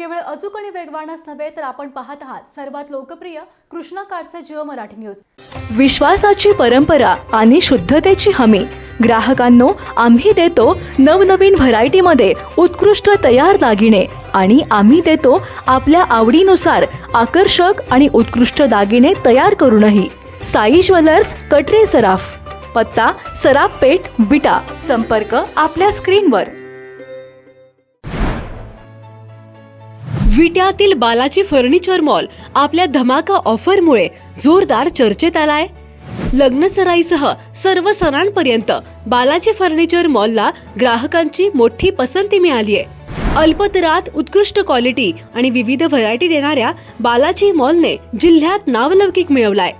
केवळ अचूक आणि वेगवानच नव्हे तर आपण पाहत आहात सर्वात लोकप्रिय कृष्णा काडचे जिओ मराठी न्यूज. विश्वासाची परंपरा आणि शुद्धतेची हमी. ग्राहकांनो आम्ही देतो नवनवीन व्हरायटीमध्ये उत्कृष्ट तयार दागिने आणि आम्ही देतो आपल्या आवडीनुसार आकर्षक आणि उत्कृष्ट दागिने तयार करूनही. साई ज्वेलर्स कटरे सराफ. पत्ता सराफ पेठ विटा. संपर्क आपल्या स्क्रीनवर. विट्यातील बालाजी फर्निचर मॉल आपल्या धमाका ऑफरमुळे जोरदार चर्चेत आलाय. लग्नसराईसह सर्व सणांपर्यंत बालाजी फर्निचर मॉलला ग्राहकांची मोठी पसंती मिळाली आहे अल्पदरात उत्कृष्ट क्वालिटी आणि विविध व्हरायटी देणाऱ्या बालाजी मॉलने जिल्ह्यात नावलौकिक मिळवलाय.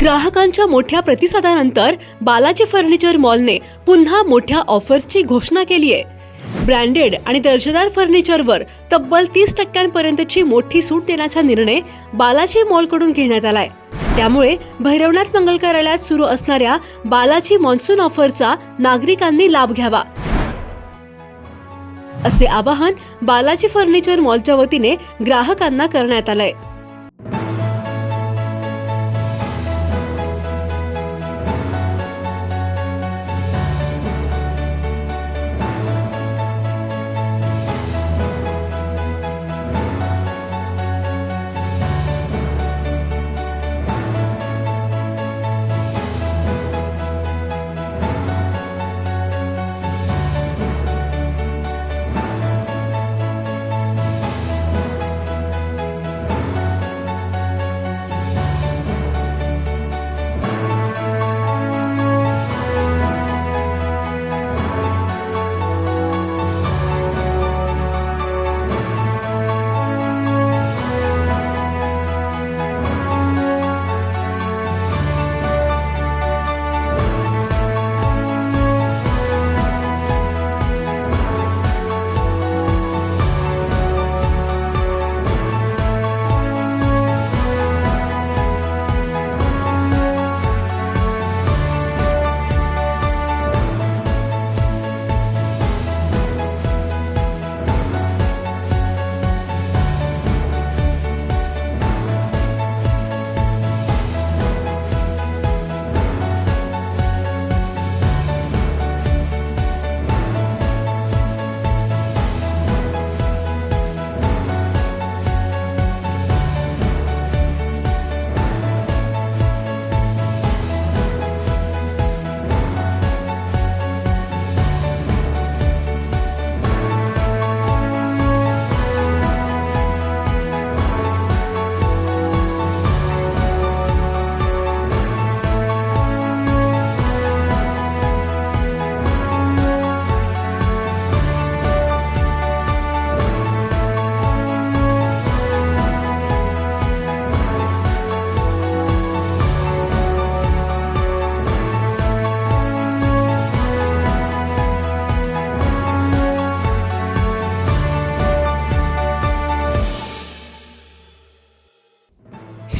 ग्राहकांच्या मोठ्या प्रतिसादानंतर बालाजी फर्निचर मॉलने पुन्हा मोठ्या ऑफर्सची घोषणा केली आहे ब्रँडेड आणि दर्जेदार फर्निचरवर तब्बल तीस टक्क्यांपर्यंतची मोठी सूट देण्याचा निर्णय बालाजी मॉलकडून घेण्यात आलाय. त्यामुळे भैरवनाथ मंगल कार्यालयात सुरू असणाऱ्या बालाजी मॉन्सून ऑफरचा नागरिकांनी लाभ घ्यावा. असे आवाहन बालाजी फर्निचर मॉलच्या वतीने ग्राहकांना करण्यात आलंय.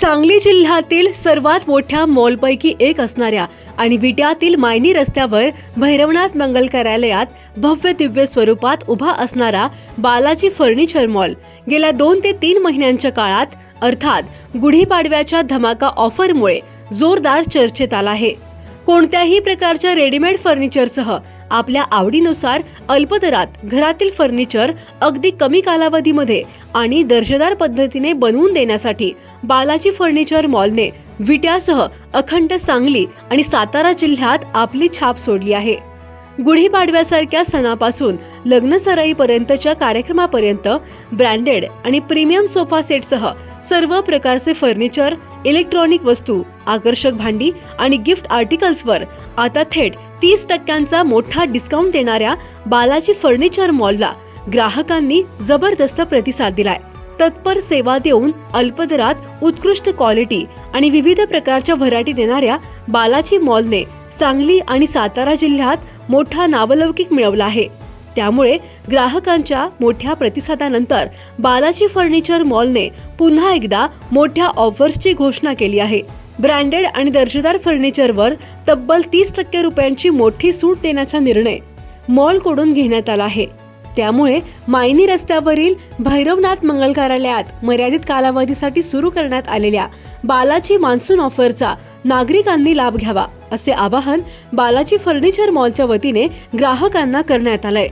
सांगली जिल्ह्यातील सर्वात मोठ्या मॉलपैकी एक असणाऱ्या आणि विट्यातील मायनी रस्त्यावर भैरवनाथ मंगल कार्यालयात भव्य दिव्य स्वरूपात उभा असणारा बालाजी फर्निचर मॉल. गेल्या दोन ते तीन महिन्यांच्या काळात अर्थात गुढीपाडव्याच्या धमाका ऑफरमुळे जोरदार चर्चेत आला आहे. कोणत्याही प्रकारच्या रेडीमेड फर्निचरसह आपल्या आवडीनुसार अल्पदरात घरातील फर्निचर अगदी कमी कालावधीमध्ये आणि दर्जेदार पद्धतीने बनवून देण्यासाठी बालाजी फर्निचर मॉलने विट्यासह अखंड सांगली आणि सातारा जिल्ह्यात आपली छाप सोडली आहे. गुढीपाडव्यासारख्या सणापासून लग्नसराईपर्यंतच्या कार्यक्रमापर्यंत ब्रँडेड आणि प्रीमियम सोफा सेटसह सर्व प्रकारचे फर्निचर इलेक्ट्रॉनिक वस्तू आकर्षक भांडी आणि गिफ्ट आर्टिकल्सवर आता थेट तीस टक्क्यांचा मोठा डिस्काउंट देणाऱ्या बालाजी फर्निचर मॉलला ग्राहकांनी जबरदस्त प्रतिसाद दिलाय. तत्पर सेवा देऊन अल्पदरात उत्कृष्ट क्वालिटी आणि विविध प्रकारच्या व्हरायटी देणाऱ्या बालाजी मॉलने सांगली आणि सातारा जिल्ह्यात मोठा नावलौकिक मिळवला आहे. त्यामुळे ग्राहकांच्या मोठ्या प्रतिसादानंतर बालाजी फर्निचर मॉलने पुन्हा एकदा मोठ्या ऑफर्सची घोषणा केली आहे. ब्रँडेड आणि दर्जेदार फर्निचरवर तब्बल तीस टक्के रुपयांची मोठी सूट देण्याचा निर्णय मॉलकडून घेण्यात आला आहे. त्यामुळे मायनी रस्त्यावरील भैरवनाथ मंगल कार्यालयात मर्यादित कालावधीसाठी सुरू करण्यात आलेल्या बालाची मान्सून ऑफरचा नागरिकांनी लाभ घ्यावा असे आवाहन बालाजी फर्निचर मॉलच्या वतीने ग्राहकांना करण्यात आलंय.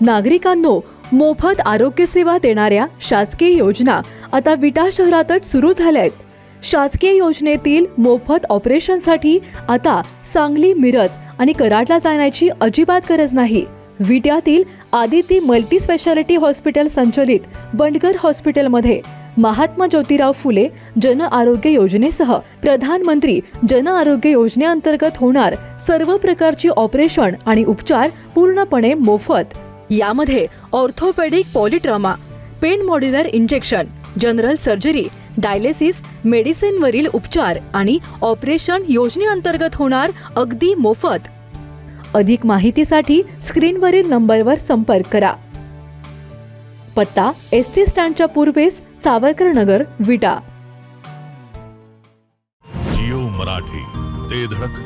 नागरिकांनो मोफत आरोग्य सेवा देणाऱ्या शासकीय योजना आता विटा शहरातच सुरू झाल्या आहेत शासकीय योजनेतील मोफत ऑपरेशनसाठी आता सांगली मिरज आणि कराडला जाण्याची अजिबात गरज नाही. विट्यातील आदिती मल्टी स्पेशालिटी हॉस्पिटल संचलित बंडगर हॉस्पिटलमध्ये महात्मा ज्योतिराव फुले जन आरोग्य योजनेसह प्रधानमंत्री जन आरोग्य योजनेअंतर्गत होणार सर्व प्रकारची ऑपरेशन आणि उपचार पूर्णपणे मोफत. यामध्ये orthopaedic polytrauma pain modular injection general surgery dialysis मेडिसिनवरील उपचार आणि ऑपरेशन योजनेअंतर्गत होणार अगदी मोफत. अधिक माहितीसाठी स्क्रीनवरील नंबरवर संपर्क करा. पत्ता एस टी स्टँडच्या पूर्वेस सावरकर नगर विटा. जिओ मराठी ते धडक.